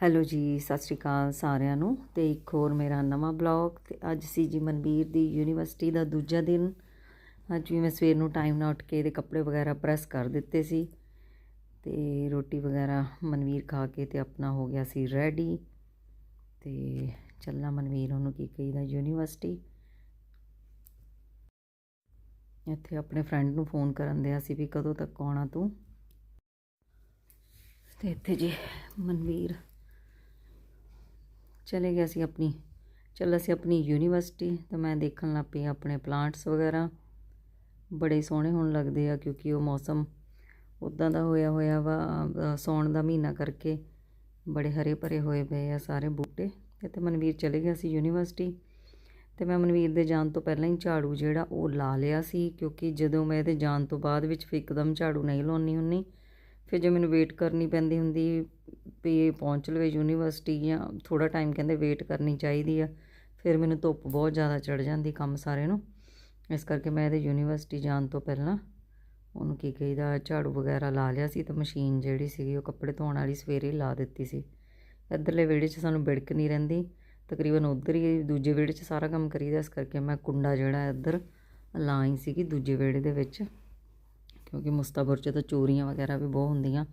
Hello ਜੀ, ਸਤਿ ਸ਼੍ਰੀ ਅਕਾਲ ਸਾਰਿਆਂ ਨੂੰ ਤੇ ਇੱਕ ਹੋਰ ਮੇਰਾ ਨਵਾਂ ਬਲੌਗ ਤੇ ਅੱਜ ਸੀ ਜੀ ਮਨਵੀਰ ਦੀ ਯੂਨੀਵਰਸਿਟੀ ਦਾ ਦੂਜਾ ਦਿਨ। ਅੱਜ ਵੀ ਮੈਂ ਸਵੇਰ ਨੂੰ ਟਾਈਮ ਨਾਲ ਉੱਠ ਕੇ ਇਹਦੇ ਕੱਪੜੇ ਵਗੈਰਾ ਪ੍ਰੈਸ ਕਰ ਦਿੱਤੇ ਸੀ ਤੇ ਰੋਟੀ ਵਗੈਰਾ ਮਨਵੀਰ ਖਾ ਕੇ ਤੇ ਆਪਣਾ ਹੋ ਗਿਆ ਸੀ ਰੈਡੀ ਤੇ ਚੱਲਣਾ ਮਨਵੀਰ ਉਹਨੂੰ ਕੀ ਕਹੀਦਾ ਯੂਨੀਵਰਸਿਟੀ। ਇੱਥੇ ਆਪਣੇ ਫਰੈਂਡ ਨੂੰ ਫੋਨ ਕਰਨ ਦਿਆ ਸੀ ਵੀ ਕਦੋਂ ਤੱਕ ਆਉਣਾ ਤੂੰ। ਤੇ ਇੱਥੇ ਜੀ ਮਨਵੀਰ ਚਲੇ ਗਿਆ ਸੀ ਆਪਣੀ, ਚੱਲ ਅਸੀਂ ਆਪਣੀ ਯੂਨੀਵਰਸਿਟੀ, ਤਾਂ ਮੈਂ ਦੇਖਣ ਲੱਗ ਪਈ ਆਪਣੇ ਪਲਾਂਟਸ ਵਗੈਰਾ। ਬੜੇ ਸੋਹਣੇ ਹੋਣ ਲੱਗਦੇ ਆ ਕਿਉਂਕਿ ਉਹ ਮੌਸਮ ਉਦਾਂ ਦਾ ਹੋਇਆ ਹੋਇਆ ਵਾ ਸੌਣ ਦਾ ਮਹੀਨਾ ਕਰਕੇ ਬੜੇ ਹਰੇ ਭਰੇ ਹੋਏ ਪਏ ਆ ਸਾਰੇ ਬੂਟੇ। ਤੇ ਮਨਵੀਰ ਚਲੇ ਗਿਆ ਸੀ ਯੂਨੀਵਰਸਿਟੀ, ਤੇ ਮੈਂ ਮਨਵੀਰ ਦੇ ਜਾਣ ਤੋਂ ਪਹਿਲਾਂ ਹੀ ਝਾੜੂ ਜਿਹੜਾ ਉਹ ਲਾ ਲਿਆ ਸੀ, ਕਿਉਂਕਿ ਜਦੋਂ ਮੈਂ ਇਹਦੇ ਜਾਣ ਤੋਂ ਬਾਅਦ ਵਿੱਚ ਫਿਰ ਇੱਕਦਮ ਝਾੜੂ ਨਹੀਂ ਲਾਉਣੀ ਹੁੰਨੀ ਫਿਰ ਜੇ ਮੈਨੂੰ ਵੇਟ ਕਰਨੀ ਪੈਂਦੀ ਹੁੰਦੀ ਵੀ ਇਹ ਪਹੁੰਚ ਲਵੇ ਯੂਨੀਵਰਸਿਟੀ ਜਾਂ ਥੋੜਾ ਟਾਈਮ ਕਹਿੰਦੇ ਵੇਟ ਕਰਨੀ ਚਾਹੀਦੀ ਆ, ਫਿਰ ਮੈਨੂੰ ਧੁੱਪ ਬਹੁਤ ਜ਼ਿਆਦਾ ਚੜ ਜਾਂਦੀ ਕੰਮ ਸਾਰੇ ਨੂੰ। ਇਸ ਕਰਕੇ ਮੈਂ ਇਹਦੇ ਯੂਨੀਵਰਸਿਟੀ ਜਾਣ ਤੋਂ ਪਹਿਲਾਂ ਉਹਨੂੰ ਕੀ ਕਹੀਦਾ, ਝਾੜੂ ਵਗੈਰਾ ਲਾ ਲਿਆ ਸੀ ਤਾਂ ਮਸ਼ੀਨ ਜਿਹੜੀ ਸੀਗੀ ਉਹ ਕੱਪੜੇ ਧੋਣ ਵਾਲੀ ਸਵੇਰੇ ਲਾ ਦਿੱਤੀ ਸੀ। ਇੱਧਰਲੇ ਵਿਹੜੇ 'ਚ ਸਾਨੂੰ ਬਿੜਕ ਨਹੀਂ ਰਹਿੰਦੀ, ਤਕਰੀਬਨ ਉਧਰ ਹੀ ਦੂਜੇ ਵਿਹੜੇ 'ਚ ਸਾਰਾ ਕੰਮ ਕਰੀਦਾ, ਇਸ ਕਰਕੇ ਮੈਂ ਕੁੰਡਾ ਜਿਹੜਾ ਇੱਧਰ ਲਾਈ ਸੀਗੀ ਦੂਜੇ ਵਿਹੜੇ ਦੇ ਵਿੱਚ। ਕਿਉਂਕਿ ਮੁਸਤਾਬਰ 'ਚ ਤਾਂ ਚੋਰੀਆਂ ਵਗੈਰਾ ਵੀ ਬਹੁਤ ਹੁੰਦੀਆਂ।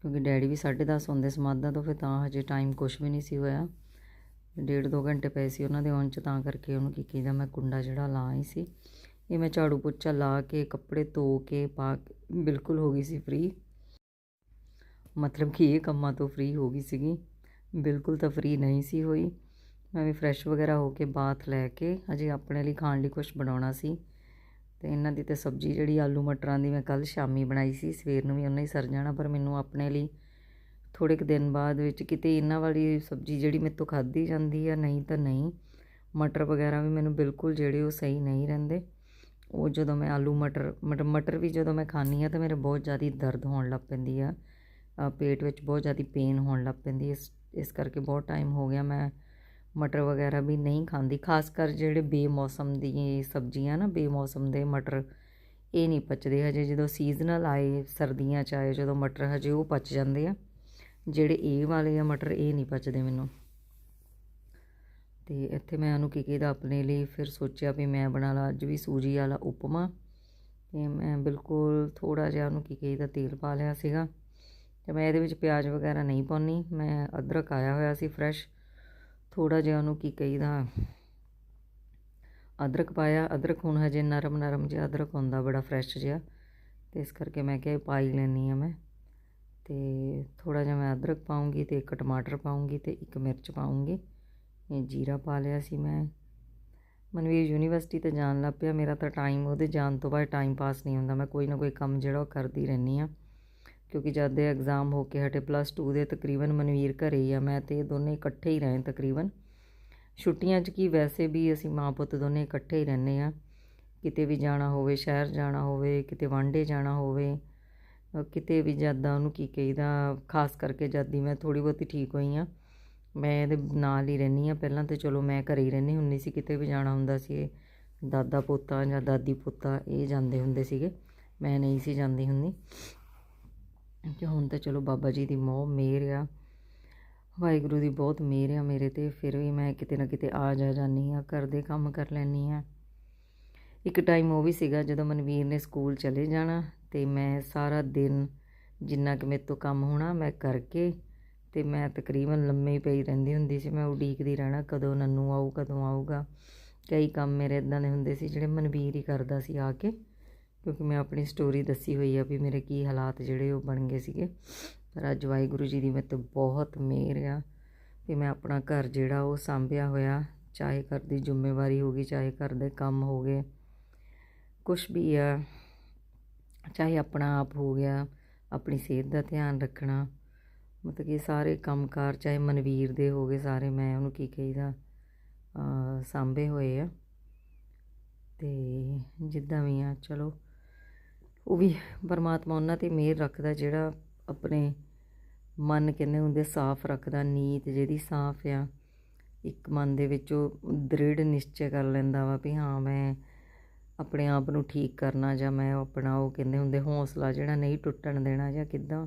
ਕਿਉਂਕਿ ਡੈਡੀ ਵੀ 10:30 ਹੁੰਦੇ ਸਮਾਧਾਂ ਤੋਂ, ਫਿਰ ਤਾਂ ਹਜੇ ਟਾਈਮ ਕੁਝ ਵੀ ਨਹੀਂ ਸੀ ਹੋਇਆ। ਡੇਢ ਦੋ ਘੰਟੇ ਪਏ ਸੀ ਉਹਨਾਂ ਦੇ ਆਉਣ 'ਚ, ਤਾਂ ਕਰਕੇ ਉਹਨੂੰ ਕੀ ਕੀਦਾ ਮੈਂ ਕੁੰਡਾ ਜਿਹੜਾ ਲਾ ਹੀ ਸੀ। ਇਹ ਮੈਂ ਝਾੜੂ ਪੋਚਾ ਲਾ ਕੇ, ਕੱਪੜੇ ਧੋ ਕੇ, ਪਾ ਬਿਲਕੁਲ ਹੋ ਗਈ ਸੀ ਫ੍ਰੀ ਮਤਲਬ ਕਿ ਇਹ ਕੰਮਾਂ ਤੋਂ ਫ੍ਰੀ ਹੋ ਗਈ ਸੀਗੀ। ਬਿਲਕੁਲ ਤਾਂ ਫ੍ਰੀ ਨਹੀਂ ਸੀ ਹੋਈ। ਮੈਂ ਵੀ ਫਰੈਸ਼ ਵਗੈਰਾ ਹੋ ਕੇ, ਬਾਥ ਲੈ ਕੇ ਅਜੇ ਆਪਣੇ ਲਈ ਖਾਣ ਲਈ ਕੁਝ ਬਣਾਉਣਾ ਸੀ। ਤੇ ਇਹਨਾਂ ਦੀ ਤੇ ਸਬਜ਼ੀ ਜਿਹੜੀ ਆਲੂ ਮਟਰਾਂ ਦੀ ਮੈਂ ਕੱਲ ਸ਼ਾਮੀ ਬਣਾਈ ਸੀ, ਸਵੇਰ ਨੂੰ ਵੀ ਉਹਨਾਂ ਹੀ ਸਰ ਜਾਣਾ, ਪਰ ਮੈਨੂੰ ਆਪਣੇ ਲਈ ਥੋੜੇ ਕੁ ਦਿਨ ਬਾਅਦ ਵਿੱਚ ਕਿਤੇ ਇਹਨਾਂ ਵਾਲੀ ਸਬਜ਼ੀ ਜਿਹੜੀ ਮੇਰੇ ਤੋਂ ਖਾਧੀ ਜਾਂਦੀ ਆ, ਨਹੀਂ ਤਾਂ ਨਹੀਂ। ਮਟਰ ਵਗੈਰਾ ਵੀ ਮੈਨੂੰ ਬਿਲਕੁਲ ਜਿਹੜੇ ਉਹ ਸਹੀ ਨਹੀਂ ਰਹਿੰਦੇ। ਉਹ ਜਦੋਂ ਮੈਂ ਆਲੂ ਮਟਰ ਮਟਰ ਮਟਰ ਵੀ ਜਦੋਂ ਮੈਂ ਖਾਂਦੀ ਆ ਤਾਂ ਮੇਰੇ ਬਹੁਤ ਜ਼ਿਆਦਾ ਦਰਦ ਹੋਣ ਲੱਗ ਪੈਂਦੀ ਆ। ਪੇਟ ਵਿੱਚ ਬਹੁਤ ਜ਼ਿਆਦਾ ਪੇਨ ਹੋਣ ਲੱਗ ਪੈਂਦੀ ਇਸ ਇਸ ਕਰਕੇ ਬਹੁਤ ਟਾਈਮ ਹੋ ਗਿਆ ਮੈਂ ਮਟਰ ਵਗੈਰਾ ਵੀ ਨਹੀਂ ਖਾਂਦੀ, ਖਾਸ ਕਰ ਜਿਹੜੇ ਬੇਮੌਸਮ ਦੀ ਸਬਜ਼ੀਆਂ ਨਾ, ਬੇਮੌਸਮ ਦੇ ਮਟਰ, ਇਹ ਨਹੀਂ ਪਚਦੇ। ਹਜੇ ਜਦੋਂ ਸੀਜ਼ਨਲ ਆਏ ਸਰਦੀਆਂ ਚ ਆਏ, ਜਦੋਂ ਮਟਰ ਹਜੇ ਉਹ ਪਚ ਜਾਂਦੇ ਆ, ਜਿਹੜੇ ਇਹ ਵਾਲੇ ਆ ਮਟਰ, ਇਹ ਨਹੀਂ ਪਚਦੇ ਮੈਨੂੰ। ਤੇ ਇੱਥੇ ਮੈਂ ਉਹਨੂੰ ਕੀ ਕੀਦਾ ਆਪਣੇ ਲਈ ਫਿਰ ਸੋਚਿਆ ਵੀ ਮੈਂ ਬਣਾ ਲਾ, ਅੱਜ ਵੀ ਸੂਜੀ ਵਾਲਾ ਉਪਮਾ। ਤੇ ਮੈਂ ਬਿਲਕੁਲ ਥੋੜਾ ਜਿਹਾ ਉਹਨੂੰ ਕੀ ਕੀਦਾ ਤੇਲ ਪਾ ਲਿਆ ਸੀਗਾ। ਤੇ ਮੈਂ ਇਹਦੇ ਵਿੱਚ ਪਿਆਜ਼ ਵਗੈਰਾ ਨਹੀਂ ਪਾਉਣੀ ਮੈਂ ਅਦਰਕ ਆਇਆ ਹੋਇਆ ਸੀ ਫਰੈਸ਼ ਥੋੜਾ ਜਿਹਾ ਉਹਨੂੰ ਕੀ ਕਹੀਦਾ? ਅਦਰਕ ਪਾਇਆ, ਅਦਰਕ ਹੁਣ ਹਜੇ ਨਰਮ ਨਰਮ ਜਿਹਾ ਅਦਰਕ ਹੁੰਦਾ ਬੜਾ ਫਰੈਸ਼ ਜਿਹਾ। ਤੇ ਇਸ ਕਰਕੇ ਮੈਂ ਕਿਹਾ ਪਾ ਹੀ ਲੈਣੀ ਆ ਮੈਂ। ਤੇ ਥੋੜਾ ਜਿਹਾ ਮੈਂ ਅਦਰਕ ਪਾਉਂਗੀ ਤੇ ਇੱਕ ਟਮਾਟਰ ਪਾਉਂਗੀ ਤੇ ਇੱਕ ਮਿਰਚ ਪਾਉਂਗੀ। ਇਹ ਜੀਰਾ ਪਾ ਲਿਆ ਸੀ ਮੈਂ। ਮਨਵੀਰ ਯੂਨੀਵਰਸਿਟੀ ਤੇ ਜਾਣ ਲੱਗ ਪਿਆ। ਮੇਰਾ ਤਾਂ ਟਾਈਮ ਉਹਦੇ ਜਾਣ ਤੋਂ ਬਾਅਦ ਟਾਈਮ ਪਾਸ ਨਹੀਂ ਹੁੰਦਾ। ਮੈਂ ਕੋਈ ਨਾ ਕੋਈ ਕੰਮ ਜਿਹੜਾ ਉਹ ਕਰਦੀ ਰਹਿੰਦੀ ਆ ਕਿਉਂਕਿ ਜਦ ਦੇ ਐਗਜ਼ਾਮ ਹੋ ਕੇ ਹਟੇ ਪਲੱਸ 2 ਦੇ ਤਕਰੀਬਨ ਮਨਵੀਰ ਘਰੇ ਹੀ ਆ, ਮੈਂ ਤੇ ਦੋਨੇ ਇਕੱਠੇ ਹੀ ਰਹੇ ਤਕਰੀਬਨ। ਛੁੱਟੀਆਂ 'ਚ ਕੀ ਵੈਸੇ ਵੀ ਅਸੀਂ ਮਾਂ ਪੁੱਤ ਦੋਨੇ ਇਕੱਠੇ ਹੀ ਰਹਿੰਦੇ ਆ ਕਿਤੇ ਵੀ ਜਾਣਾ ਹੋਵੇ, ਸ਼ਹਿਰ ਜਾਣਾ ਹੋਵੇ, ਕਿਤੇ ਵਾਂਡੇ ਜਾਣਾ ਹੋਵੇ ਕਿਤੇ ਵੀ ਜਦਾਂ ਉਹਨੂੰ ਕੀ ਕਹੀਦਾ, ਖਾਸ ਕਰਕੇ ਜਦ ਮੈਂ ਥੋੜੀ ਬਹੁਤੀ ਠੀਕ ਹੋਈ ਆ ਮੈਂ ਇਹਦੇ ਨਾਲ ਹੀ ਰਹਿੰਦੀ ਆ ਪਹਿਲਾਂ ਤੇ ਚਲੋ ਮੈਂ ਘਰੇ ਹੀ ਰਹਿੰਦੀ ਹੁੰਦੀ ਸੀ, ਕਿਤੇ ਵੀ ਜਾਣਾ ਹੁੰਦਾ ਸੀ ਇਹ। ਦਾਦਾ ਪੋਤਾ ਜਾਂ ਦਾਦੀ ਪੋਤਾ ਇਹ ਜਾਂਦੇ ਹੁੰਦੇ ਸੀਗੇ। ਮੈਂ ਨਹੀਂ ਸੀ ਜਾਂਦੀ ਹੁੰਦੀ। ਕਿ ਹੁਣ ਤਾਂ ਚਲੋ ਬਾਬਾ ਜੀ ਦੀ ਮੋਹ ਮੇਰ ਆ। ਵਾਹਿਗੁਰੂ ਦੀ ਬਹੁਤ ਮਿਹਰ ਆ ਮੇਰੇ ਤੇ, ਫਿਰ ਵੀ ਮੈਂ ਕਿਤੇ ਨਾ ਕਿਤੇ ਆ ਜਾ ਜਾਨੀ ਆ, ਘਰ ਦੇ ਕੰਮ ਕਰ ਲੈਣੀ ਆ। ਇੱਕ ਟਾਈਮ ਉਹ ਵੀ ਸੀਗਾ ਜਦੋਂ ਮਨਵੀਰ ਨੇ ਸਕੂਲ ਚਲੇ ਜਾਣਾ ਤੇ ਮੈਂ ਸਾਰਾ ਦਿਨ ਜਿੰਨਾ ਕਿ ਮੇਰੇ ਤੋਂ ਕੰਮ ਹੋਣਾ ਮੈਂ ਕਰਕੇ ਤੇ ਮੈਂ ਤਕਰੀਬਨ ਲੰਮੇ ਪਈ ਰਹਿੰਦੀ ਹੁੰਦੀ ਸੀ, ਮੈਂ ਉਡੀਕਦੀ ਰਹਿਣਾ ਕਦੋਂ ਨੰਨੂ ਆਊ, ਕਦੋਂ ਆਊਗਾ। ਕਈ ਕੰਮ ਮੇਰੇ ਇਦਾਂ ਦੇ ਹੁੰਦੇ ਸੀ ਜਿਹੜੇ ਮਨਵੀਰ ਹੀ ਕਰਦਾ ਸੀ ਆ ਕੇ। ਕਿਉਂਕਿ ਮੈਂ ਆਪਣੀ ਸਟੋਰੀ ਦੱਸੀ ਹੋਈ ਆ ਵੀ ਮੇਰੇ ਕੀ ਹਾਲਾਤ ਜਿਹੜੇ ਉਹ ਬਣ ਗਏ ਸੀਗੇ। ਪਰ ਅੱਜ ਵਾਹਿਗੁਰੂ ਜੀ ਦੀ ਮੇਰੇ ਤੇ ਬਹੁਤ ਮਿਹਰ ਆ ਵੀ ਮੈਂ ਆਪਣਾ ਘਰ ਜਿਹੜਾ ਉਹ ਸੰਭਿਆ ਹੋਇਆ, ਚਾਹੇ ਘਰ ਦੀ ਜ਼ਿੰਮੇਵਾਰੀ ਹੋ ਗਈ, ਚਾਹੇ ਘਰ ਦੇ ਕੰਮ ਹੋ ਗਏ ਕੁਝ ਵੀ ਆ, ਚਾਹੇ ਆਪਣਾ ਆਪ ਹੋ ਗਿਆ, ਆਪਣੀ ਸਿਹਤ ਦਾ ਧਿਆਨ ਰੱਖਣਾ, ਮਤਲਬ ਕਿ ਸਾਰੇ ਕੰਮਕਾਰ ਚਾਹੇ ਮਨਵੀਰ ਦੇ ਹੋ ਗਏ, ਸਾਰੇ ਮੈਂ ਉਹਨੂੰ ਕੀ ਕਹੀਦਾ ਸਾਂਭੇ ਹੋਏ ਆ। ਤੇ ਜਿੱਦਾਂ ਵੀ ਆ, ਚਲੋ ਉਹ ਵੀ ਪਰਮਾਤਮਾ ਉਹਨਾਂ ਤੇ ਮਿਹਰ ਰੱਖਦਾ ਜਿਹੜਾ ਆਪਣੇ ਮਨ ਕਹਿੰਦੇ ਹੁੰਦੇ ਸਾਫ਼ ਰੱਖਦਾ, ਨੀਤ ਜਿਹਦੀ ਸਾਫ਼ ਆ। ਇੱਕ ਮਨ ਦੇ ਵਿੱਚ ਉਹ ਦ੍ਰਿੜ ਨਿਸ਼ਚੈ ਕਰ ਲੈਂਦਾ ਵਾ ਵੀ ਹਾਂ, ਮੈਂ ਆਪਣੇ ਆਪ ਨੂੰ ਠੀਕ ਕਰਨਾ ਜਾਂ ਮੈਂ ਆਪਣਾ ਉਹ ਕਹਿੰਦੇ ਹੁੰਦੇ ਹੌਸਲਾ ਜਿਹੜਾ ਨਹੀਂ ਟੁੱਟਣ ਦੇਣਾ ਜਾਂ ਕਿੱਦਾਂ।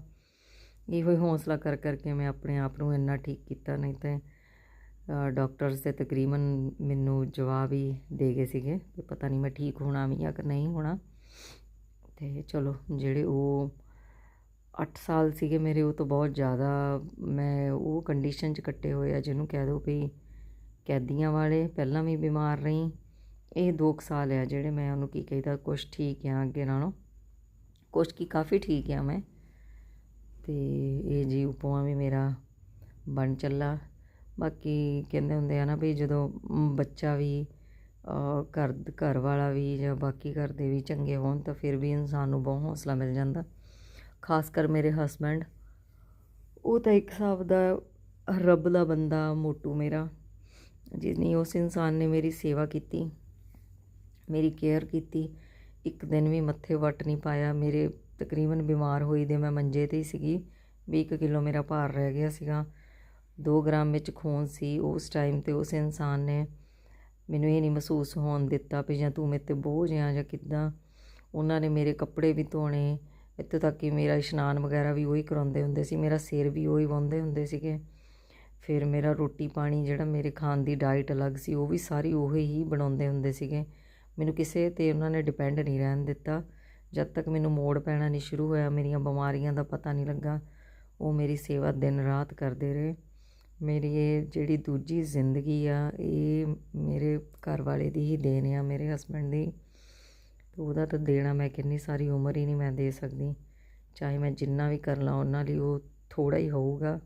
ਇਹੋ ਹੀ ਹੌਸਲਾ ਕਰ ਕਰਕੇ ਮੈਂ ਆਪਣੇ ਆਪ ਨੂੰ ਇੰਨਾ ਠੀਕ ਕੀਤਾ, ਨਹੀਂ ਤੇ ਡਾਕਟਰਸ ਤੇ ਤਕਰੀਬਨ ਮੈਨੂੰ ਜਵਾਬ ਹੀ ਦੇ ਗਏ ਸੀਗੇ ਕਿ ਪਤਾ ਨਹੀਂ ਮੈਂ ਠੀਕ ਹੋਣਾ ਵੀ ਜਾਂ ਕਿ ਨਹੀਂ ਹੋਣਾ। ਤੇ ਚਲੋ, ਜਿਹੜੇ ਉਹ 8 ਸਾਲ ਸੀਗੇ ਮੇਰੇ, ਉਹ ਤੋਂ ਬਹੁਤ ਜ਼ਿਆਦਾ ਮੈਂ ਉਹ ਕੰਡੀਸ਼ਨ 'ਚ ਕੱਟੇ ਹੋਏ ਆ, ਜਿਹਨੂੰ ਕਹਿ ਦੋ ਵੀ ਕੈਦੀਆਂ ਵਾਲੇ, ਪਹਿਲਾਂ ਵੀ ਬਿਮਾਰ ਰਹੀ। ਇਹ 2 ਸਾਲ ਆ ਜਿਹੜੇ ਮੈਂ ਉਹਨੂੰ ਕੀ ਕਹੀਦਾ, ਕੁਛ ਠੀਕ ਆ ਅੱਗੇ ਨਾਲੋਂ। ਕੁਛ ਕੀ ਕਾਫੀ ਠੀਕ ਆ ਮੈਂ। ਤੇ ਇਹ ਜੀ ਉਪਮਾ ਵੀ ਮੇਰਾ ਬਣ ਚੱਲਾ। ਬਾਕੀ ਕਹਿੰਦੇ ਹੁੰਦੇ ਆ ਨਾ ਵੀ ਜਦੋਂ ਬੱਚਾ ਵੀ ਘਰ ਘਰ ਵਾਲਾ ਵੀ ਜਾਂ ਬਾਕੀ ਘਰ ਦੇ ਵੀ ਚੰਗੇ ਹੋਣ ਤਾਂ ਫਿਰ ਵੀ ਇਨਸਾਨ ਨੂੰ ਬਹੁਤ ਹੌਸਲਾ ਮਿਲ ਜਾਂਦਾ। ਖਾਸ ਕਰ ਮੇਰੇ ਹਸਬੈਂਡ ਉਹ ਤਾਂ ਇੱਕ ਹਿਸਾਬ ਦਾ ਰੱਬ ਦਾ ਬੰਦਾ, ਮੋਟੂ ਮੇਰਾ ਜਿਨੀ ਉਸ ਇਨਸਾਨ ਨੇ ਮੇਰੀ ਸੇਵਾ ਕੀਤੀ, ਮੇਰੀ ਕੇਅਰ ਕੀਤੀ, ਇੱਕ ਦਿਨ ਵੀ ਮੱਥੇ ਵੱਟ ਨਹੀਂ ਪਾਇਆ। ਮੇਰੇ ਤਕਰੀਬਨ ਬਿਮਾਰ ਹੋਈ ਦੇ ਮੈਂ ਮੰਜੇ ਤੇ ਹੀ ਸੀਗੀ 20 ਕਿਲੋ ਮੇਰਾ ਭਾਰ ਰਹਿ ਗਿਆ ਸੀਗਾ। 2 ਗ੍ਰਾਮ ਵਿੱਚ ਖੂਨ ਸੀ, ਉਸ ਟਾਈਮ ਤੇ ਉਸ ਇਨਸਾਨ ਨੇ ਮੈਨੂੰ ਇਹ ਨਹੀਂ ਮਹਿਸੂਸ ਹੋਣ ਦਿੱਤਾ ਵੀ ਜਾਂ ਤੂੰ ਮੇਰੇ ਤੇ ਬੋਝ ਆ ਜਾਂ ਕਿੱਦਾਂ। ਉਹਨਾਂ ਨੇ ਮੇਰੇ ਕੱਪੜੇ ਵੀ ਧੋਣੇ, ਇੱਥੋਂ ਤੱਕ ਕਿ ਮੇਰਾ ਇਸ਼ਨਾਨ ਵਗੈਰਾ ਵੀ ਉਹੀ ਕਰਾਉਂਦੇ ਹੁੰਦੇ ਸੀ, ਮੇਰਾ ਸਿਰ ਵੀ ਉਹੀ ਵਾਹੁੰਦੇ ਹੁੰਦੇ ਸੀਗੇ। ਫਿਰ ਮੇਰਾ ਰੋਟੀ ਪਾਣੀ ਜਿਹੜਾ ਮੇਰੇ ਖਾਣ ਦੀ ਡਾਈਟ ਅਲੱਗ ਸੀ, ਉਹ ਵੀ ਸਾਰੀ ਉਹੀ ਹੀ ਬਣਾਉਂਦੇ ਹੁੰਦੇ ਸੀਗੇ। ਮੈਨੂੰ ਕਿਸੇ ਤੇ ਉਹਨਾਂ ਨੇ ਡਿਪੈਂਡ ਨਹੀਂ ਰਹਿਣ ਦਿੱਤਾ। ਜਦ ਤੱਕ ਮੈਨੂੰ ਮੋੜ ਪੈਣਾ ਨਹੀਂ ਸ਼ੁਰੂ ਹੋਇਆ, ਮੇਰੀਆਂ ਬਿਮਾਰੀਆਂ ਦਾ ਪਤਾ ਨਹੀਂ ਲੱਗਾ, ਉਹ ਮੇਰੀ ਸੇਵਾ ਦਿਨ ਰਾਤ ਕਰਦੇ ਰਹੇ। ਮੇਰੀ ਇਹ ਜਿਹੜੀ ਦੂਜੀ ਜ਼ਿੰਦਗੀ ਆ, ਇਹ ਮੇਰੇ ਘਰ ਵਾਲੇ ਦੀ ਹੀ ਦੇਣ ਆ, ਮੇਰੇ ਹਸਬੰਡ ਦੀ। ਤੇ ਉਹਦਾ ਤਾਂ ਦੇਣਾ ਮੈਂ ਕਿੰਨੀ ਸਾਰੀ ਉਮਰ ਹੀ ਨਹੀਂ ਮੈਂ ਦੇ ਸਕਦੀ। ਚਾਹੇ ਮੈਂ ਜਿੰਨਾ ਵੀ ਕਰ ਲਾਂ, ਉਹਨਾਂ ਲਈ ਉਹ ਥੋੜਾ ਹੀ ਹੋਊਗਾ।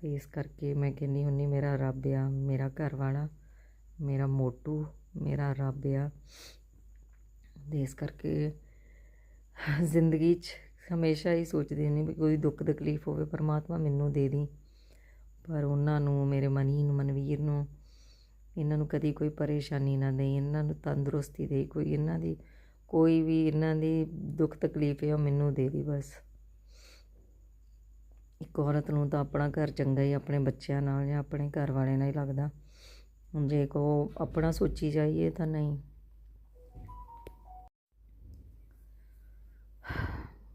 ਤੇ ਇਸ ਕਰਕੇ ਮੈਂ ਕਹਿੰਦੀ ਹੁੰਨੀ ਮੇਰਾ ਰੱਬ ਆ, ਮੇਰਾ ਘਰ ਵਾਲਾ ਮੇਰਾ ਮੋਟੂ, ਮੇਰਾ ਰੱਬ ਆ। ਤੇ ਇਸ ਕਰਕੇ ਜ਼ਿੰਦਗੀ 'ਚ ਹਮੇਸ਼ਾ ਹੀ ਸੋਚਦੀ ਹੁੰਦੀ ਵੀ ਕੋਈ ਦੁੱਖ ਤਕਲੀਫ ਹੋਵੇ, ਪਰਮਾਤਮਾ ਮੈਨੂੰ ਦੇ ਦੀ ਪਰ ਉਹਨਾਂ ਨੂੰ, ਮੇਰੇ ਮਨੀ ਨੂੰ ਮਨਵੀਰ ਨੂੰ, ਇਹਨਾਂ ਨੂੰ ਕਦੀ ਕੋਈ ਪਰੇਸ਼ਾਨੀ ਨਾ ਦੇ ਇਹਨਾਂ ਨੂੰ ਤੰਦਰੁਸਤੀ ਦੇ ਕੋਈ, ਇਹਨਾਂ ਦੀ ਕੋਈ ਵੀ ਇਹਨਾਂ ਦੀ ਦੁੱਖ ਤਕਲੀਫ ਹੈ ਉਹ ਮੈਨੂੰ ਦੇ ਦੀ ਬਸ। ਇੱਕ ਔਰਤ ਨੂੰ ਤਾਂ ਆਪਣਾ ਘਰ ਚੰਗਾ ਹੀ ਆਪਣੇ ਬੱਚਿਆਂ ਨਾਲ ਜਾਂ ਆਪਣੇ ਘਰ ਵਾਲੇ ਨਾਲ ਹੀ ਲੱਗਦਾ। ਹੁਣ ਜੇ ਕੋ ਆਪਣਾ ਸੋਚੀ ਜਾਈਏ ਤਾਂ ਨਹੀਂ।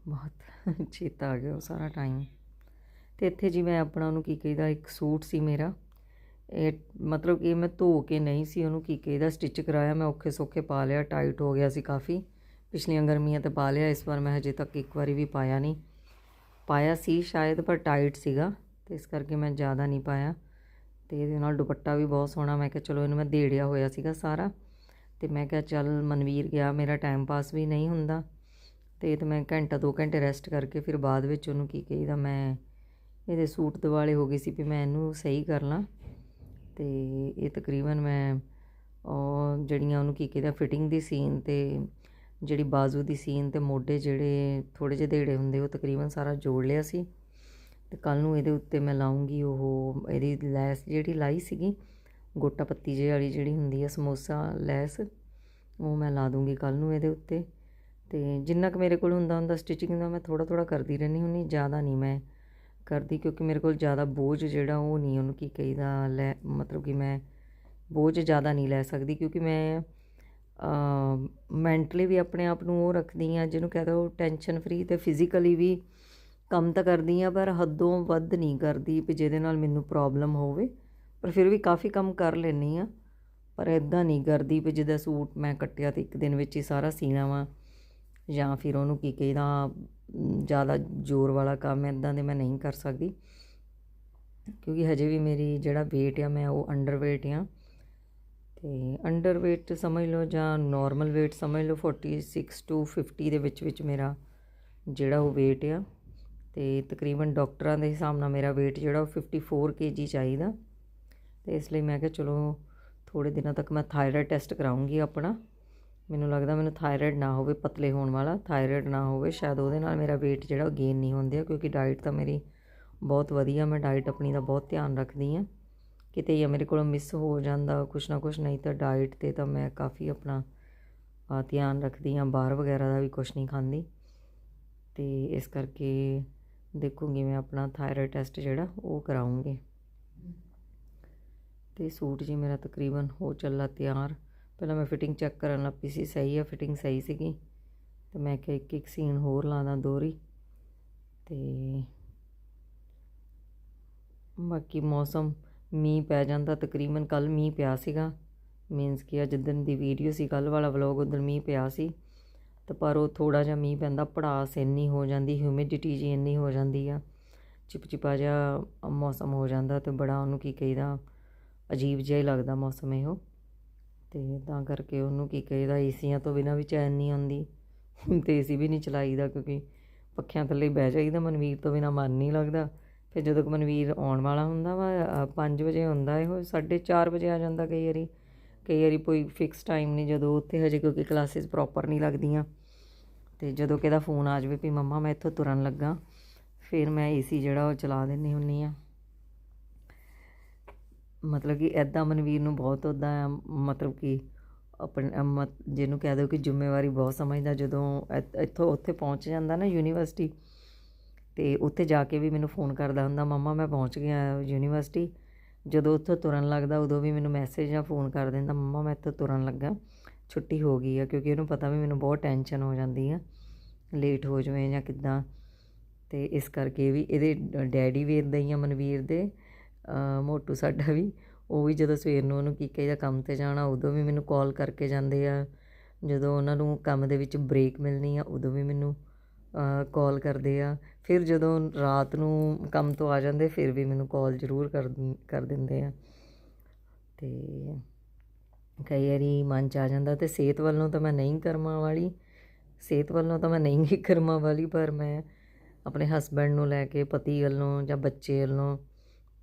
ਬਹੁਤ ਚੇਤਾ ਆ ਗਿਆ ਉਹ ਸਾਰਾ ਟਾਈਮ ਤੇ ਇੱਥੇ ਜੀ ਮੈਂ ਆਪਣਾ ਉਹਨੂੰ ਕੀ ਕਹੀਦਾ, ਇੱਕ ਸੂਟ ਸੀ ਮੇਰਾ। ਇਹ ਮਤਲਬ ਕਿ ਮੈਂ ਧੋ ਕੇ ਨਹੀਂ ਸੀ ਉਹਨੂੰ ਕੀ ਕਹੀਦਾ ਸਟਿਚ ਕਰਾਇਆ, ਮੈਂ ਔਖੇ ਸੌਖੇ ਪਾ ਲਿਆ ਟਾਈਟ ਹੋ ਗਿਆ ਸੀ ਕਾਫੀ। ਪਿਛਲੀਆਂ ਗਰਮੀਆਂ ਤੇ ਪਾ ਲਿਆ, ਇਸ ਵਾਰ ਮੈਂ ਹਜੇ ਤੱਕ ਇੱਕ ਵਾਰੀ ਵੀ ਪਾਇਆ ਨਹੀਂ। ਪਾਇਆ ਸੀ ਸ਼ਾਇਦ, ਪਰ ਟਾਈਟ ਸੀਗਾ, ਤੇ ਇਸ ਕਰਕੇ ਮੈਂ ਜ਼ਿਆਦਾ ਨਹੀਂ ਪਾਇਆ। ਤੇ ਇਹਦੇ ਨਾਲ ਦੁਪੱਟਾ ਵੀ ਬਹੁਤ ਸੋਹਣਾ, ਮੈਂ ਕਿਹਾ ਚਲੋ ਇਹਨੂੰ ਮੈਂ ਦੇੜਿਆ ਹੋਇਆ ਸੀਗਾ ਸਾਰਾ। ਤੇ ਮੈਂ ਕਿਹਾ ਚੱਲ ਮਨਵੀਰ ਗਿਆ, ਮੇਰਾ ਟਾਈਮ ਪਾਸ ਵੀ ਨਹੀਂ ਹੁੰਦਾ। ਤੇ ਤੇ ਮੈਂ ਘੰਟਾ 2 ਘੰਟੇ ਰੈਸਟ ਕਰਕੇ ਫਿਰ ਬਾਅਦ ਵਿੱਚ ਉਹਨੂੰ ਕੀ ਕਹੀਦਾ, ਮੈਂ ਇਹਦੇ ਸੂਟ ਦਿਵਾਲੇ ਹੋ ਗਏ ਸੀ ਵੀ ਮੈਂ ਇਹਨੂੰ ਸਹੀ ਕਰ ਲਾਂ। ਤੇ ਇਹ ਤਕਰੀਬਨ ਮੈਂ ਉਹ ਜਿਹੜੀਆਂ ਉਹਨੂੰ ਕੀ ਕਹਿੰਦਾ ਫਿਟਿੰਗ ਦੀ ਸੀਨ ਤੇ ਜਿਹੜੀ ਬਾਜ਼ੂ ਦੀ ਸੀਨ ਤੇ ਮੋਢੇ ਜਿਹੜੇ ਥੋੜੇ ਜਿਹੇ ਦੇੜੇ ਹੁੰਦੇ, ਉਹ ਤਕਰੀਬਨ ਸਾਰਾ ਜੋੜ ਲਿਆ ਸੀ। ਤੇ ਕੱਲ ਨੂੰ ਇਹਦੇ ਉੱਤੇ ਮੈਂ ਲਾਉਂਗੀ ਉਹ, ਇਹਦੀ ਲੈਸ ਜਿਹੜੀ ਲਾਈ ਸੀਗੀ, ਗੋਟਾ ਪੱਤੀ ਜਿਹੀ ਵਾਲੀ ਜਿਹੜੀ ਹੁੰਦੀ ਹੈ ਸਮੋਸਾ ਲੈਸ, ਉਹ ਮੈਂ ਲਾ ਦੂੰਗੀ ਕੱਲ ਨੂੰ ਇਹਦੇ ਉੱਤੇ। ਤੇ ਜਿੰਨਾ ਕੁ ਮੇਰੇ ਕੋਲ ਹੁੰਦਾ ਹੁੰਦਾ ਸਟਿਚਿੰਗ ਦਾ ਮੈਂ ਥੋੜਾ ਥੋੜਾ ਕਰਦੀ ਰਹਿੰਦੀ ਹੁੰਨੀ ਜ਼ਿਆਦਾ ਨਹੀਂ ਮੈਂ ਕਰਦੀ ਕਿਉਂਕਿ ਮੇਰੇ ਕੋਲ ਜ਼ਿਆਦਾ ਬੋਝ ਜਿਹੜਾ ਉਹ ਨਹੀਂ, ਉਹਨੂੰ ਕੀ ਕਹੀਦਾ, ਲੈ ਮਤਲਬ ਕਿ ਮੈਂ ਬੋਝ ਜ਼ਿਆਦਾ ਨਹੀਂ ਲੈ ਸਕਦੀ ਕਿਉਂਕਿ ਮੈਂ ਮੈਂਟਲੀ ਵੀ ਆਪਣੇ ਆਪ ਨੂੰ ਉਹ ਰੱਖਦੀ ਆ ਜਿਹਨੂੰ ਕਹਦਾ ਉਹ ਟੈਨਸ਼ਨ ਫਰੀ ਤੇ ਫਿਜ਼ੀਕਲੀ ਵੀ ਕੰਮ ਤਾਂ ਕਰਦੀ ਆ ਪਰ ਹੱਦੋਂ ਵੱਧ ਨਹੀਂ ਕਰਦੀ ਵੀ ਜਿਹਦੇ ਨਾਲ ਮੈਨੂੰ ਪ੍ਰੋਬਲਮ ਹੋਵੇ, ਪਰ ਫਿਰ ਵੀ ਕਾਫੀ ਕੰਮ ਕਰ ਲੈਂਦੀ ਆ ਪਰ ਇਦਾਂ ਨਹੀਂ ਕਰਦੀ ਵੀ ਜਿਹਦਾ ਸੂਟ ਮੈਂ ਕੱਟਿਆ ਤੇ ਇੱਕ ਦਿਨ ਵਿੱਚ ਹੀ ਸਾਰਾ ਸੀਣਾ ਵਾ, ਜਾਂ ਫਿਰ ਉਹਨੂੰ ਕੀ ਕਹੀਦਾ ਜ਼ਿਆਦਾ ਜ਼ੋਰ ਵਾਲਾ ਕੰਮ ਇੱਦਾਂ ਦੇ ਮੈਂ ਨਹੀਂ ਕਰ ਸਕਦੀ। ਕਿਉਂਕਿ ਹਜੇ ਵੀ ਮੇਰੀ ਜਿਹੜਾ weight ਆ, ਮੈਂ ਉਹ ਅੰਡਰ weight ਆ। ਤੇ ਅੰਡਰ weight ਸਮਝ ਲਓ ਜਾਂ ਨਾਰਮਲ weight ਸਮਝ ਲਓ 46 ਟੂ 50 ਦੇ ਵਿੱਚ ਵਿੱਚ ਮੇਰਾ ਜਿਹੜਾ ਉਹ weight ਆ। ਤੇ ਤਕਰੀਬਨ ਡਾਕਟਰਾਂ ਦੇ ਹਿਸਾਬ ਨਾਲ ਮੇਰਾ weight ਜਿਹੜਾ ਉਹ 54 kg ਚਾਹੀਦਾ। ਤੇ ਇਸ ਲਈ ਮੈਂ ਕਿਹਾ ਚਲੋ ਥੋੜੇ ਦਿਨਾਂ ਤੱਕ ਮੈਂ ਥਾਇਰਾਇਡ ਟੈਸਟ ਕਰਾਉਂਗੀ ਆਪਣਾ। ਮੈਨੂੰ ਲੱਗਦਾ ਮੈਨੂੰ ਥਾਇਰਾਇਡ ਨਾ ਹੋਵੇ, ਪਤਲੇ ਹੋਣ ਵਾਲਾ ਥਾਇਰਾਇਡ ਨਾ ਹੋਵੇ, ਸ਼ਾਇਦ ਉਹਦੇ ਨਾਲ ਮੇਰਾ weight ਜਿਹੜਾ ਉਹ ਗੇਨ ਨਹੀਂ ਹੁੰਦਿਆ ਕਿਉਂਕਿ ਡਾਈਟ ਤਾਂ ਮੇਰੀ ਬਹੁਤ ਵਧੀਆ, ਮੈਂ ਡਾਈਟ ਆਪਣੀ ਦਾ ਬਹੁਤ ਧਿਆਨ ਰੱਖਦੀ ਆ ਕਿਤੇ ਜਾਂ ਮੇਰੇ ਕੋਲੋਂ ਮਿਸ ਹੋ ਜਾਂਦਾ, ਕੁਛ ਨਾ ਕੁਛ, ਨਹੀਂ ਤਾਂ ਡਾਈਟ ਤੇ ਤਾਂ ਮੈਂ ਕਾਫੀ ਆਪਣਾ ਧਿਆਨ ਰੱਖਦੀ ਆ ਬਾਹਰ ਵਗੈਰਾ ਦਾ ਵੀ ਕੁਛ ਨਹੀਂ ਖਾਂਦੀ। ਤੇ ਇਸ ਕਰਕੇ ਦੇਖੂੰਗੀ ਮੈਂ ਆਪਣਾ ਥਾਇਰਾਇਡ ਟੈਸਟ ਜਿਹੜਾ, ਉਹ ਕਰਾਉਂਗੀ ਤੇ ਸੂਟ ਜੀ ਮੇਰਾ ਤਕਰੀਬਨ ਹੋ ਚੱਲਾ ਤਿਆਰ। ਪਹਿਲਾਂ ਮੈਂ ਫਿਟਿੰਗ ਚੈੱਕ ਕਰਨ ਲੱਗ ਪਈ ਸੀ, ਸਹੀ ਆ ਫਿਟਿੰਗ ਸਹੀ ਸੀਗੀ। ਤੇ ਮੈਂ ਕਿਹਾ ਇੱਕ ਇੱਕ ਸੀਨ ਹੋਰ ਲਾ ਦਾਂ ਦੋਰੀ ਤੇ ਬਾਕੀ ਮੌਸਮ, ਮੀਂਹ ਪੈ ਜਾਂਦਾ, ਤਕਰੀਬਨ ਕੱਲ ਮੀਂਹ ਪਿਆ ਸੀਗਾ। ਮੀਨਸ ਕਿ ਅੱਜ ਦਿਨ ਦੀ ਵੀਡੀਓ ਸੀ ਕੱਲ ਵਾਲਾ ਵਲੌਗ ਉਦੋਂ ਮੀਂਹ ਪਿਆ ਸੀ। ਤੇ ਪਰ ਉਹ ਥੋੜਾ ਜਿਹਾ ਮੀਂਹ ਪੈਂਦਾ, ਪੜਾਸ ਇੰਨੀ ਹੋ ਜਾਂਦੀ ਹਿਊਮਿਡਿਟੀ ਜੀ ਇੰਨੀ ਹੋ ਜਾਂਦੀ ਆ। ਚਿਪਚਿਪਾ ਜਿਹਾ ਮੌਸਮ ਹੋ ਜਾਂਦਾ ਤੇ ਬੜਾ ਉਹਨੂੰ ਕੀ ਕਹੀਦਾ, ਅਜੀਬ ਜਿਹਾ ਹੀ ਲੱਗਦਾ ਮੌਸਮ ਇਹੋ। ਤੇ ਤਾਂ ਕਰਕੇ ਉਹਨੂੰ ਕੀ ਕਹੀਦਾ, ਏਸੀਆਂ ਤੋਂ ਬਿਨਾਂ ਵੀ ਚੈਨ ਨਹੀਂ ਆਉਂਦੀ। ਤੇ ਏਸੀ ਵੀ ਨਹੀਂ ਚਲਾਈਦਾ ਕਿਉਂਕਿ ਪੱਖਿਆਂ ਥੱਲੇ ਬਹਿ ਜਾਈਦਾ, ਮਨਵੀਰ ਤੋਂ ਬਿਨਾਂ ਮਨ ਨਹੀਂ ਲੱਗਦਾ। ਫਿਰ ਜਦੋਂ ਕੁ ਮਨਵੀਰ ਆਉਣ ਵਾਲਾ ਹੁੰਦਾ ਵਾ 5 ਵਜੇ ਹੁੰਦਾ, ਇਹੋ 4:30 ਵਜੇ ਆ ਜਾਂਦਾ ਕਈ ਵਾਰੀ। ਕਈ ਵਾਰੀ ਕੋਈ ਫਿਕਸ ਟਾਈਮ ਨਹੀਂ, ਜਦੋਂ ਉੱਥੇ ਹਜੇ ਕਿਉਂਕਿ ਕਲਾਸਿਸ ਪ੍ਰੋਪਰ ਨਹੀਂ ਲੱਗਦੀਆਂ। ਤੇ ਜਦੋਂ ਕਿਹਦਾ ਫੋਨ ਆ ਜਾਵੇ ਵੀ ਮੰਮਾ ਮੈਂ ਇੱਥੋਂ ਤੁਰਨ ਲੱਗਾ, ਫਿਰ ਮੈਂ ਏਸੀ ਜਿਹੜਾ ਉਹ ਚਲਾ ਦਿੰਨੀ ਹੁੰਨੀ ਆ ਮਤਲਬ ਕਿ ਇੱਦਾਂ ਮਨਵੀਰ ਨੂੰ ਬਹੁਤ ਉੱਦਾਂ ਮਤਲਬ ਕਿ ਆਪਣੇ ਮਤ, ਜਿਹਨੂੰ ਕਹਿ ਦਿਓ ਕਿ ਜ਼ਿੰਮੇਵਾਰੀ ਬਹੁਤ ਸਮਝਦਾ ਜਦੋਂ ਇੱਥੋਂ ਉੱਥੇ ਪਹੁੰਚ ਜਾਂਦਾ ਨਾ ਯੂਨੀਵਰਸਿਟੀ ਤੇ ਉੱਥੇ ਜਾ ਕੇ ਵੀ ਮੈਨੂੰ ਫੋਨ ਕਰਦਾ ਹੁੰਦਾ, ਮੰਮਾ, ਮੈਂ ਪਹੁੰਚ ਗਿਆ ਯੂਨੀਵਰਸਿਟੀ। ਜਦੋਂ ਉੱਥੋਂ ਤੁਰਨ ਲੱਗਦਾ, ਉਦੋਂ ਵੀ ਮੈਨੂੰ ਮੈਸੇਜ ਜਾਂ ਫੋਨ ਕਰ ਦਿੰਦਾ, ਮੰਮਾ, ਮੈਂ ਇੱਥੋਂ ਤੁਰਨ ਲੱਗਾ, ਛੁੱਟੀ ਹੋ ਗਈ ਆ। ਕਿਉਂਕਿ ਇਹਨੂੰ ਪਤਾ ਵੀ ਮੈਨੂੰ ਬਹੁਤ ਟੈਨਸ਼ਨ ਹੋ ਜਾਂਦੀ ਆ, ਲੇਟ ਹੋ ਜਾਵੇਂ ਜਾਂ ਕਿੱਦਾਂ। ਤੇ ਇਸ ਕਰਕੇ ਵੀ ਇਹਦੇ ਡੈਡੀ ਵੀ ਇਦਾਂ ਹੀ ਆ ਮਨਵੀਰ ਦੇ। ਮੋਟੂ ਸਾਡਾ ਵੀ, ਉਹ ਵੀ ਜਦੋਂ ਸਵੇਰ ਨੂੰ ਉਹਨੂੰ ਕੀ ਕਹੀਦਾ ਕੰਮ ਤੇ ਜਾਣਾ, ਉਦੋਂ ਵੀ ਮੈਨੂੰ ਕਾਲ ਕਰਕੇ ਜਾਂਦੇ ਆ। ਜਦੋਂ ਉਹਨਾਂ ਨੂੰ ਕੰਮ ਦੇ ਵਿੱਚ ਬ੍ਰੇਕ ਮਿਲਣੀ ਆ, ਉਦੋਂ ਵੀ ਮੈਨੂੰ ਕਾਲ ਕਰਦੇ ਆ। ਫਿਰ ਜਦੋਂ ਰਾਤ ਨੂੰ ਕੰਮ ਤੋਂ ਆ ਜਾਂਦੇ, ਫਿਰ ਵੀ ਮੈਨੂੰ ਕਾਲ ਜ਼ਰੂਰ ਕਰ ਕਰ ਦਿੰਦੇ ਆ। ਅਤੇ ਕਈ ਵਾਰੀ ਮਨ ਚ ਆ ਜਾਂਦਾ ਤੇ ਸਿਹਤ ਵੱਲੋਂ ਤਾਂ ਮੈਂ ਨਹੀਂ ਕਰਮਾਂ ਵਾਲੀ, ਸਿਹਤ ਵੱਲੋਂ ਤਾਂ ਮੈਂ ਨਹੀਂ ਹੀ ਕਰਮਾਂ ਵਾਲੀ, ਪਰ ਮੈਂ ਆਪਣੇ ਹਸਬੰਡ ਨੂੰ ਲੈ ਕੇ, ਪਤੀ ਵੱਲੋਂ ਜਾਂ ਬੱਚੇ ਵੱਲੋਂ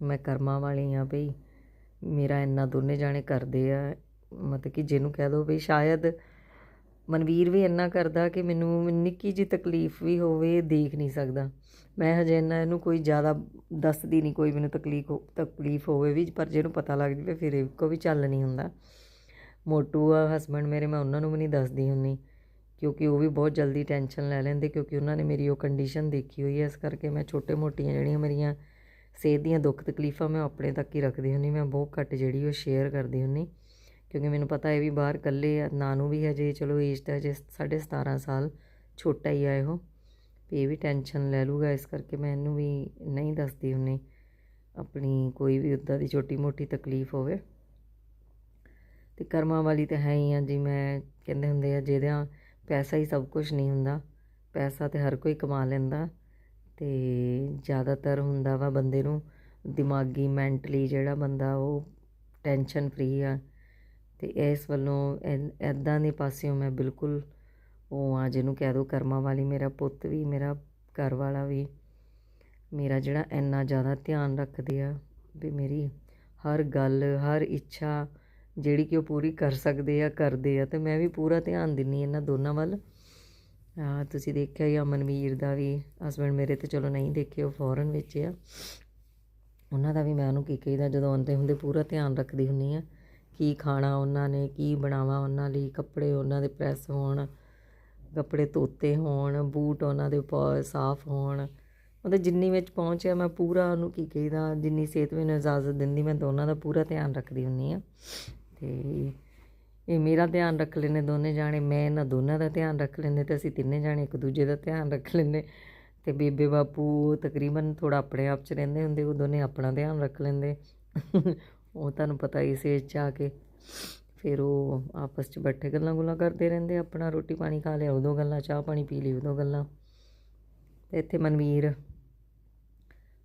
ਮੈਂ ਕਰਮਾਂ ਵਾਲੀ ਹਾਂ ਭਈ ਮੇਰਾ ਇੰਨਾ ਦੋਨੇ ਜਾਣੇ ਕਰਦੇ ਆ, ਮਤਲਬ ਕਿ ਜਿਹਨੂੰ ਕਹਿ ਦੋ ਵੀ ਸ਼ਾਇਦ ਮਨਵੀਰ ਵੀ ਇੰਨਾ ਕਰਦਾ ਕਿ ਮੈਨੂੰ ਨਿੱਕੀ ਜੀ ਤਕਲੀਫ ਵੀ ਹੋਵੇ, ਦੇਖ ਨਹੀਂ ਸਕਦਾ। ਮੈਂ ਹਜੇ ਇੰਨਾ ਇਹਨੂੰ ਕੋਈ ਜ਼ਿਆਦਾ ਦੱਸਦੀ ਨਹੀਂ, ਕੋਈ ਮੈਨੂੰ ਤਕਲੀਫ ਤਕਲੀਫ ਹੋਵੇ ਵੀ, ਪਰ ਜਿਹਨੂੰ ਪਤਾ ਲੱਗ ਜਵੇ ਫਿਰ ਇੱਕੋ ਵੀ ਚੱਲ ਨਹੀਂ ਹੁੰਦਾ। ਮੋਟੂ ਆ ਹਸਬੰਡ ਮੇਰੇ, ਮੈਂ ਉਹਨਾਂ ਨੂੰ ਵੀ ਨਹੀਂ ਦੱਸਦੀ ਹੁੰਨੀ ਕਿਉਂਕਿ ਉਹ ਵੀ ਬਹੁਤ ਜਲਦੀ ਟੈਨਸ਼ਨ ਲੈ ਲੈਂਦੇ, ਕਿਉਂਕਿ ਉਹਨਾਂ ਨੇ ਮੇਰੀ ਉਹ ਕੰਡੀਸ਼ਨ ਦੇਖੀ ਹੋਈ ਹੈ। ਇਸ ਕਰਕੇ ਮੈਂ ਛੋਟੇ ਮੋਟੀਆਂ ਜਿਹੜੀਆਂ ਮੇਰੀਆਂ ਸਿਹਤ ਦੀਆਂ ਦੁੱਖ ਤਕਲੀਫਾਂ ਮੈਂ ਆਪਣੇ ਤੱਕ ਹੀ ਰੱਖਦੀ ਹੁੰਨੀ ਮੈਂ ਬਹੁਤ ਘੱਟ ਜਿਹੜੀ ਉਹ ਸ਼ੇਅਰ ਕਰਦੀ ਹੁੰਨੀ ਕਿਉਂਕਿ ਮੈਨੂੰ ਪਤਾ ਹੈ ਵੀ ਬਾਹਰ ਇਕੱਲੇ ਆ, ਨਾਨੂ ਵੀ ਹਜੇ ਚਲੋ ਏਜ ਦਾ ਜੇ 17.5 ਸਾਲ ਛੋਟਾ ਹੀ ਆ ਇਹੋ। ਵੀ ਇਹ ਵੀ ਟੈਨਸ਼ਨ ਲੈ ਲੂਗਾ ਇਸ ਕਰਕੇ ਮੈਂ ਇਹਨੂੰ ਵੀ ਨਹੀਂ ਦੱਸਦੀ ਹੁੰਨੀ ਆਪਣੀ ਕੋਈ ਵੀ ਉੱਦਾਂ ਦੀ ਛੋਟੀ ਮੋਟੀ ਤਕਲੀਫ ਹੋਵੇ। ਤੇ ਕਰਮਾਂ ਵਾਲੀ ਤਾਂ ਹੈ ਹੀ ਆ, ਜੀ ਮੈਂ ਕਹਿੰਦੇ ਹੁੰਦੇ ਆ, ਜਿਹਦਾ ਪੈਸਾ ਹੀ ਸਭ ਕੁਝ ਨਹੀਂ ਹੁੰਦਾ, ਪੈਸਾ ਤੇ ਹਰ ਕੋਈ ਕਮਾ ਲੈਂਦਾ। ਅਤੇ ਜ਼ਿਆਦਾਤਰ ਹੁੰਦਾ ਵਾ ਬੰਦੇ ਨੂੰ ਦਿਮਾਗੀ, ਮੈਂਟਲੀ ਜਿਹੜਾ ਬੰਦਾ ਉਹ ਟੈਨਸ਼ਨ ਫਰੀ ਆ। ਅਤੇ ਇਸ ਵੱਲੋਂ ਇੱਦਾਂ ਦੇ ਪਾਸਿਓਂ ਮੈਂ ਬਿਲਕੁਲ ਉਹ ਆ, ਜਿਹਨੂੰ ਕਹਿ ਦੋ ਕਰਮਾਂ ਵਾਲੀ, ਮੇਰਾ ਪੁੱਤ ਵੀ, ਮੇਰਾ ਘਰ ਵਾਲਾ ਵੀ, ਮੇਰਾ ਜਿਹੜਾ ਇੰਨਾ ਜ਼ਿਆਦਾ ਧਿਆਨ ਰੱਖਦੇ ਆ ਵੀ ਮੇਰੀ ਹਰ ਗੱਲ, ਹਰ ਇੱਛਾ ਜਿਹੜੀ ਕਿ ਉਹ ਪੂਰੀ ਕਰ ਸਕਦੇ ਆ, ਕਰਦੇ ਆ, ਤੇ ਮੈਂ ਵੀ ਪੂਰਾ ਧਿਆਨ ਦਿੰਨੀ ਇਹਨਾਂ ਦੋਨਾਂ ਵੱਲ। ਆ ਤੁਸੀਂ ਦੇਖਿਆ ਹੀ ਅਮਨਵੀਰ ਦਾ ਵੀ ਹਸਬੰਡ ਮੇਰੇ ਤੇ ਚਲੋ ਨਹੀਂ ਦੇਖੇ, ਉਹ ਫੋਰਨ ਵਿੱਚ ਆ। ਉਹਨਾਂ ਦਾ ਵੀ ਮੈਂ ਉਹਨੂੰ ਕੀ ਕਹੀਦਾ, ਜਦੋਂ ਆਉਂਦੇ ਹੁੰਦੇ ਪੂਰਾ ਧਿਆਨ ਰੱਖਦੀ ਹੁੰਨੀ ਆ, ਕੀ ਖਾਣਾ ਉਹਨਾਂ ਨੇ, ਕੀ ਬਣਾਵਾ ਉਹਨਾਂ ਲਈ, ਕੱਪੜੇ ਉਹਨਾਂ ਦੇ ਪ੍ਰੈਸ ਹੋਣ, ਕੱਪੜੇ ਧੋਤੇ ਹੋਣ, ਬੂਟ ਉਹਨਾਂ ਦੇ ਸਾਫ਼ ਹੋਣ। ਮਤਲਬ ਜਿੰਨੀ ਵਿੱਚ ਪਹੁੰਚਿਆ ਮੈਂ ਪੂਰਾ ਉਹਨੂੰ ਕੀ ਕਹੀਦਾ, ਜਿੰਨੀ ਸਿਹਤ ਮੈਨੂੰ ਇਜਾਜ਼ਤ ਦਿੰਦੀ, ਮੈਂ ਦੋਨਾਂ ਦਾ ਪੂਰਾ ਧਿਆਨ ਰੱਖਦੀ ਹੁੰਨੀ ਆ। ਤੇ ਇਹ ਮੇਰਾ ਧਿਆਨ ਰੱਖ ਲੈਨੇ ਦੋਨੇ ਜਾਣੇ, ਮੈਂ ਇਹਨਾਂ ਦੋਨਾਂ ਦਾ ਧਿਆਨ ਰੱਖ ਲੈਂਦੇ ਤੇ ਅਸੀਂ ਤਿੰਨੇ ਜਾਣੇ ਇੱਕ ਦੂਜੇ ਦਾ ਧਿਆਨ ਰੱਖ ਲੈਂਦੇ। ਤੇ ਬੇਬੇ ਬਾਪੂ ਤਕਰੀਬਨ ਥੋੜਾ ਆਪਣੇ ਆਪ 'ਚ ਰਹਿੰਦੇ ਹੁੰਦੇ, ਉਹ ਦੋਨੇ ਆਪਣਾ ਧਿਆਨ ਰੱਖ ਲੈਂਦੇ। ਉਹ ਤੁਹਾਨੂੰ ਪਤਾ ਹੀ ਸੇਜ ਚ ਆ ਕੇ ਫਿਰ ਉਹ ਆਪਸ 'ਚ ਬੈਠੇ ਗੱਲਾਂ ਗੁੱਲਾਂ ਕਰਦੇ ਰਹਿੰਦੇ, ਆਪਣਾ ਰੋਟੀ ਪਾਣੀ ਖਾ ਲਿਆ, ਉਦੋਂ ਗੱਲਾਂ, ਚਾਹ ਪਾਣੀ ਪੀ ਲਈ, ਉਦੋਂ ਗੱਲਾਂ। ਤੇ ਇੱਥੇ ਮਨਵੀਰ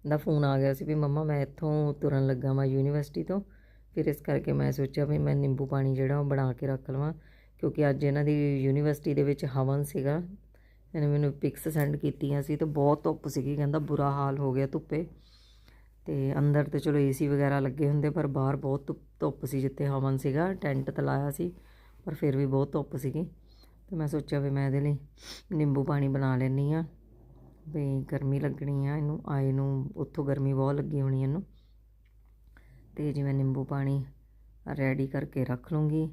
ਦਾ ਫੋਨ ਆ ਗਿਆ ਸੀ ਵੀ ਮੰਮਾ ਮੈਂ ਇੱਥੋਂ ਤੁਰਨ ਲੱਗਾ ਮੈਂ ਯੂਨੀਵਰਸਿਟੀ ਤੋਂ। ਫਿਰ ਇਸ ਕਰਕੇ ਮੈਂ ਸੋਚਿਆ ਵੀ ਮੈਂ ਨਿੰਬੂ ਪਾਣੀ ਜਿਹੜਾ ਉਹ ਬਣਾ ਕੇ ਰੱਖ ਲਵਾਂ, ਕਿਉਂਕਿ ਅੱਜ ਇਹਨਾਂ ਦੀ ਯੂਨੀਵਰਸਿਟੀ ਦੇ ਵਿੱਚ ਹਵਨ ਸੀਗਾ, ਇਹਨੇ ਮੈਨੂੰ ਪਿਕਸ ਸੈਂਡ ਕੀਤੀਆਂ ਸੀ ਤੇ ਬਹੁਤ ਧੁੱਪ ਸੀਗੀ, ਕਹਿੰਦਾ ਬੁਰਾ ਹਾਲ ਹੋ ਗਿਆ ਧੁੱਪੇ। ਤੇ ਅੰਦਰ ਤੇ ਚਲੋ ਏਸੀ ਵਗੈਰਾ ਲੱਗੇ ਹੁੰਦੇ, ਪਰ ਬਾਹਰ ਬਹੁਤ ਧੁੱਪ ਸੀ ਜਿੱਥੇ ਹਵਨ ਸੀਗਾ, ਟੈਂਟ ਤਲਾਇਆ ਸੀ, ਪਰ ਫਿਰ ਵੀ ਬਹੁਤ ਧੁੱਪ ਸੀਗੀ। ਤੇ ਮੈਂ ਸੋਚਿਆ ਵੀ ਮੈਂ ਇਹਦੇ ਲਈ ਨਿੰਬੂ ਪਾਣੀ ਬਣਾ ਲੈਣੀ ਆ ਵੀ ਗਰਮੀ ਲੱਗਣੀ ਆ ਇਹਨੂੰ, ਆਏ ਨੂੰ ਉੱਥੋਂ ਗਰਮੀ ਬਹੁਤ ਲੱਗੀ ਹੋਣੀ ਇਹਨੂੰ। ਤੇ ਜਿਵੇਂ ਨਿੰਬੂ ਪਾਣੀ ਰੈਡੀ ਕਰਕੇ ਰੱਖ ਲੂੰਗੀ,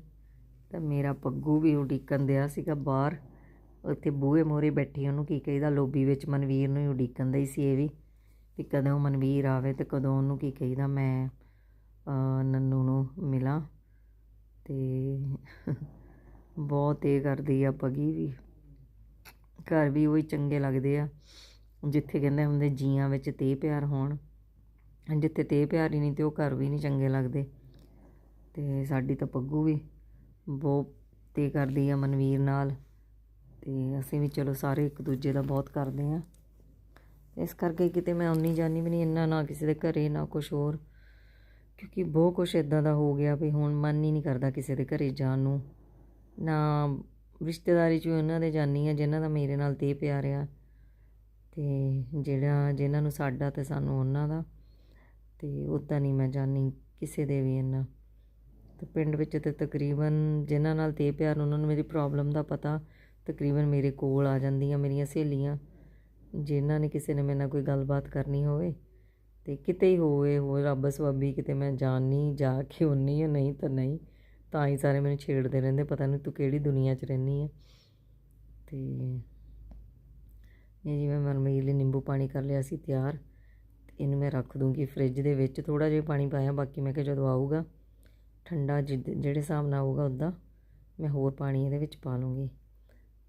ਤਾਂ ਮੇਰਾ ਪੱਗੂ ਵੀ ਉਡੀਕਣ ਦਿਆ ਸੀਗਾ ਬਾਹਰ। ਉੱਥੇ ਬੂਹੇ ਮੋਰੇ ਬੈਠੀ ਉਹਨੂੰ ਕੀ ਕਹੀਦਾ, ਲੋਬੀ ਵਿੱਚ ਮਨਵੀਰ ਨੂੰ ਹੀ ਉਡੀਕਣ ਦਈ ਸੀ ਇਹ ਵੀ ਕਿ ਕਦੋਂ ਮਨਵੀਰ ਆਵੇ ਤੇ ਕਦੋਂ ਉਹਨੂੰ ਕੀ ਕਹੀਦਾ, ਮੈਂ ਨੰਨੂ ਨੂੰ ਮਿਲਾਂ। ਤੇ ਬਹੁਤ ਇਹ ਕਰਦੀ ਆ ਪਗੀ ਵੀ। ਘਰ ਵੀ ਉਹੀ ਚੰਗੇ ਲੱਗਦੇ ਆ, ਜਿੱਥੇ ਕਹਿੰਦੇ ਹੁੰਦੇ ਜੀਆਂ ਵਿੱਚ ਤੇ ਪਿਆਰ ਹੋਣ। ਜਿੱਥੇ ਤੇ ਪਿਆਰੀ ਨਹੀਂ ਤੇ ਉਹ ਘਰ ਵੀ ਨਹੀਂ ਚੰਗੇ ਲੱਗਦੇ। ਅਤੇ ਸਾਡੀ ਤਾਂ ਪੱਗੂ ਵੀ ਬਹੁਤ ਤੇ ਕਰਦੀ ਆ ਮਨਵੀਰ ਨਾਲ। ਅਤੇ ਅਸੀਂ ਵੀ ਚਲੋ ਸਾਰੇ ਇੱਕ ਦੂਜੇ ਦਾ ਬਹੁਤ ਕਰਦੇ ਹਾਂ ਇਸ ਕਰਕੇ ਕਿਤੇ ਮੈਂ ਉਨੀ ਜਾਨੀ ਵੀ ਨਹੀਂ, ਇੰਨਾ ਨਾ ਕਿਸੇ ਦੇ ਘਰੇ, ਨਾ ਕੁਝ ਹੋਰ। ਕਿਉਂਕਿ ਬਹੁਤ ਕੁਝ ਇਦਾਂ ਦਾ ਹੋ ਗਿਆ ਵੀ ਹੁਣ ਮਨ ਹੀ ਨਹੀਂ ਕਰਦਾ ਕਿਸੇ ਦੇ ਘਰੇ ਜਾਣ ਨੂੰ। ਨਾ ਰਿਸ਼ਤੇਦਾਰੀ 'ਚ ਵੀ ਉਹਨਾਂ ਦੇ ਜਾਨੀ ਆ ਜਿਨ੍ਹਾਂ ਦਾ ਮੇਰੇ ਨਾਲ ਤੇ ਪਿਆਰ ਆ। ਤੇ ਜਿਹੜਾ, ਜਿਨ੍ਹਾਂ ਨੂੰ ਸਾਡਾ ਤੇ ਸਾਨੂੰ ਉਹਨਾਂ ਦਾ। ਤੇ ਉੱਦਾਂ ਨਹੀਂ ਮੈਂ ਜਾਣੀ ਕਿਸੇ ਦੇ ਵੀ ਇੰਨਾ। ਤੇ ਪਿੰਡ ਵਿੱਚ ਤੇ ਤਕਰੀਬਨ ਜਿਨ੍ਹਾਂ ਨਾਲ ਤੇ ਪਿਆਰ ਉਹਨਾਂ ਨੂੰ ਮੇਰੀ ਪ੍ਰੋਬਲਮ ਦਾ ਪਤਾ, ਤਕਰੀਬਨ ਮੇਰੇ ਕੋਲ ਆ ਜਾਂਦੀਆਂ ਮੇਰੀਆਂ ਸਹੇਲੀਆਂ। ਜਿਨ੍ਹਾਂ ਨੇ ਕਿਸੇ ਨੇ ਮੇਰੇ ਨਾਲ ਕੋਈ ਗੱਲਬਾਤ ਕਰਨੀ ਹੋਵੇ ਤੇ ਕਿਤੇ ਹੀ ਹੋਵੇ ਹੋ ਰੱਬ ਸਵਾਬੀ ਕਿਤੇ ਮੈਂ ਜਾਣੀ, ਜਾ ਕੇ ਹੁੰਨੀ ਆ, ਨਹੀਂ ਤਾਂ ਨਹੀਂ। ਤਾਂ ਹੀ ਸਾਰੇ ਮੈਨੂੰ ਛੇੜਦੇ ਰਹਿੰਦੇ, ਪਤਾ ਨਹੀਂ ਤੂੰ ਕਿਹੜੀ ਦੁਨੀਆ 'ਚ ਰਹਿੰਦੀ ਆ। ਤੇ ਇਹ ਜਿਵੇਂ ਮਨਮੀਰ ਲਈ ਨਿੰਬੂ ਪਾਣੀ ਕਰ ਲਿਆ ਸੀ ਤਿਆਰ। ਇਹਨੂੰ ਮੈਂ ਰੱਖ ਦੂੰਗੀ ਫ੍ਰਿਜ ਦੇ ਵਿੱਚ ਥੋੜਾ ਜਿਹਾ ਪਾਣੀ ਪਾਇਆ, ਬਾਕੀ ਮੈਂ ਕਿਹਾ ਜਦੋਂ ਆਊਗਾ, ਠੰਡਾ ਜਿਹੜੇ ਹਿਸਾਬ ਨਾਲ ਆਊਗਾ ਉੱਦਾਂ, ਮੈਂ ਹੋਰ ਪਾਣੀ ਇਹਦੇ ਵਿੱਚ ਪਾ ਲੂੰਗੀ।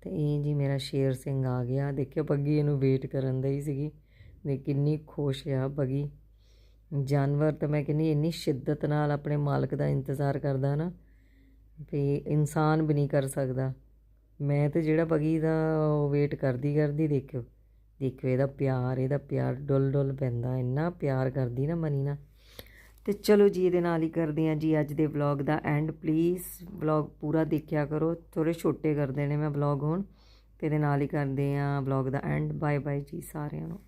ਤੇ ਇਹ ਜੀ ਮੇਰਾ ਸ਼ੇਰ ਸਿੰਘ ਆ ਗਿਆ। ਦੇਖਿਓ ਪੱਗੀ ਇਹਨੂੰ ਵੇਟ ਕਰਨ ਦਾ ਹੀ ਸੀਗੀ। ਦੇ ਕਿੰਨੀ ਖੁਸ਼ ਆ ਬਗੀ ਜਾਨਵਰ ਤਾਂ ਮੈਂ ਕਹਿੰਦੀ ਇੰਨੀ ਸ਼ਿੱਦਤ ਨਾਲ ਆਪਣੇ ਮਾਲਕ ਦਾ ਇੰਤਜ਼ਾਰ ਕਰਦਾ ਨਾ, ਵੀ ਇਨਸਾਨ ਵੀ ਨਹੀਂ ਕਰ ਸਕਦਾ। ਮੈਂ ਤੇ ਜਿਹੜਾ ਬਗੀ ਦਾ ਵੇਟ ਕਰਦੀ ਕਰਦੀ ਦੇਖਿਓ। ਦੇਖਿਓ ਇਹਦਾ ਪਿਆਰ ਇਹਦਾ ਪਿਆਰ ਡੁੱਲ ਡੁੱਲ ਪੈਂਦਾ, ਇੰਨਾ ਪਿਆਰ ਕਰਦੀ ਨਾ ਮਨੀ ਨਾ। ਤੇ ਚਲੋ ਜੀ, ਇਹਦੇ ਨਾਲ ਹੀ ਕਰਦੇ ਹਾਂ ਜੀ ਅੱਜ ਦੇ ਵਲੌਗ ਦਾ ਐਂਡ ਪਲੀਜ਼ ਵਲੌਗ ਪੂਰਾ ਦੇਖਿਆ ਕਰੋ ਥੋੜੇ ਛੋਟੇ ਕਰਦੇ ਨੇ ਮੈਂ ਵਲੌਗ ਹੁਣ। ਤੇ ਇਹਦੇ ਨਾਲ ਹੀ ਕਰਦੇ ਹਾਂ ਵਲੌਗ ਦਾ ਐਂਡ ਬਾਏ ਬਾਏ ਜੀ ਸਾਰਿਆਂ ਨੂੰ।